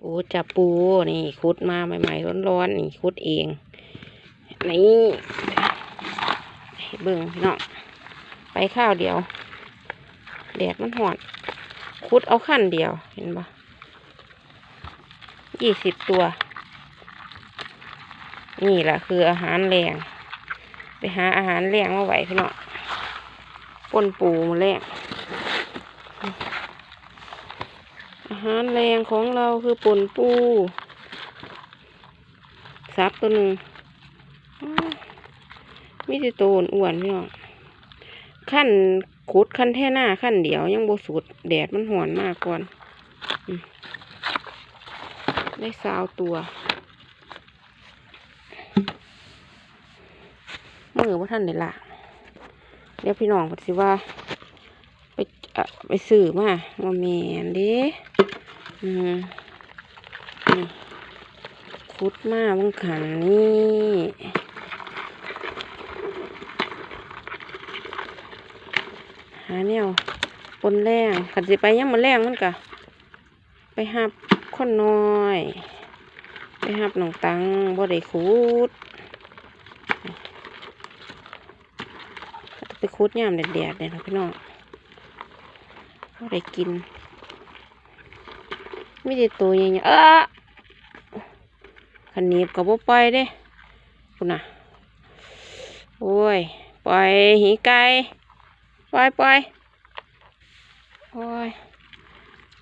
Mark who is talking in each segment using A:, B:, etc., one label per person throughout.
A: ปูจับปูนี่คุดมาใหม่ๆร้อนๆนี่คุดเองนี่เบิ่งพี่น้องไปข้าวเดียวแดดมันหอนคุดเอาขั้นเดียวเห็นปะยี่สิบตัว นี่แหละคืออาหารแรงไปหาอาหารแรงมาไหวพี่น้องป่นปูมาแรง อาหารแรงของเราคือป่นปูซับตัวหนึ่งมีแต่ตัวอ้วนพี่น้องขั้นขุดขั้นแท่หน้าขั้นเดียวยังโบสุด แดดมันหอนมากก่อน ได้สาวตัวมือว่าท่านได้ละเดี๋ยวพี่น้องก็สิว่า ไปเอ่อไปซื้อมาว่าแมนด้ อืมคุดมาบังขันนี่หาแนวปนแรงขันสิไปยังมันแรงมันกะไปหับคนน้อย ไปหับหนองตังบ่ได้คุดไปคุดยามแดดๆเลยนะพี่น้องเขาได้กิน ไม่ได้ตัวใหญ่ๆเออขันนีบกับบ่ปล่อยเด้คุณน่ะโอ้ย ปล่อยหีไก่ปล่อยปล่อยโอ้ย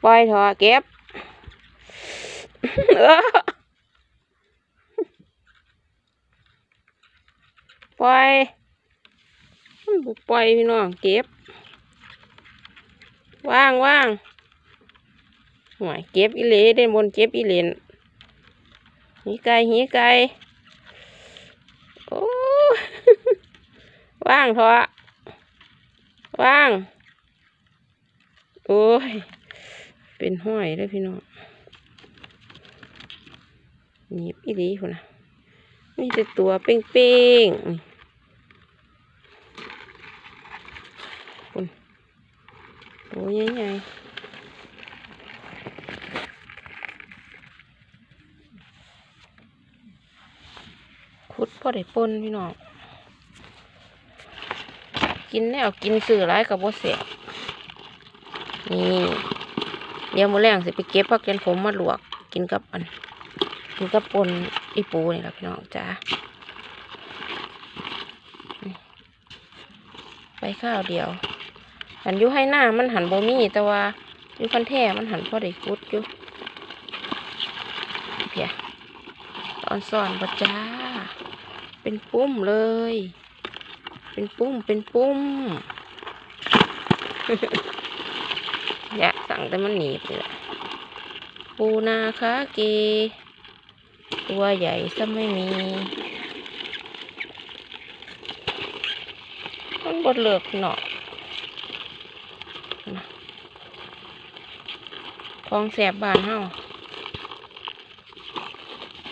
A: ปล่อยถอเก็บเออปล่อยบุกปล่อยพี่น้องเก็บว่างว่าง หวยเก็บอีเลเด่นบนเก็บอีเลนหีไก่หีไก่โอ้ว่างเถอะว่าง โอ้ย เป็นห้อยเลยพี่น้องหนีบอีหลีคนนะมีแต่ตัวเป้งๆนี่คุณโอ้ยใหญ่ๆ พอได้ปนพี่น้องกินแล้วกินสื่อร้ายกับบ่เสียนี่เดี๋ยวมื้อแรงสิไปเก็บผักแกนผมมาลวก กินกับอัน กินกับปนอีปูนี่แหละพี่น้องจ้าไปข้าวเดียวหันยู่ให้หน้ามันหันบ่มีแต่ว่ายู่คันแท้มันหันพอได้กุดอยู่เพีย อนสอนบ่จ้า เป็นปุ้มเลย เป็นปุ้มเป็นปุ้มอย่าสั่งแต่มันหนีบนี่แหละปูนาคาเก ตัวใหญ่ซะไม่มีมันบดเลือกเนาะของแสบบานเฮา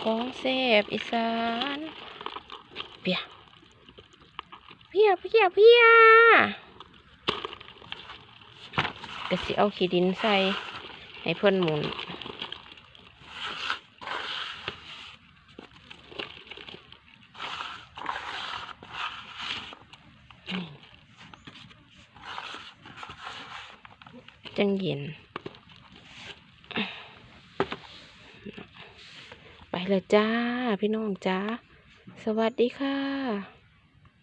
A: ของแสบอีสานเพียเพียเพียเพียก็สิเอาขี้ดินใส่ให้เพื่อนหมุนจังเย็น ลยจ้า พี่น้องจ้า สวัสดีค่ะ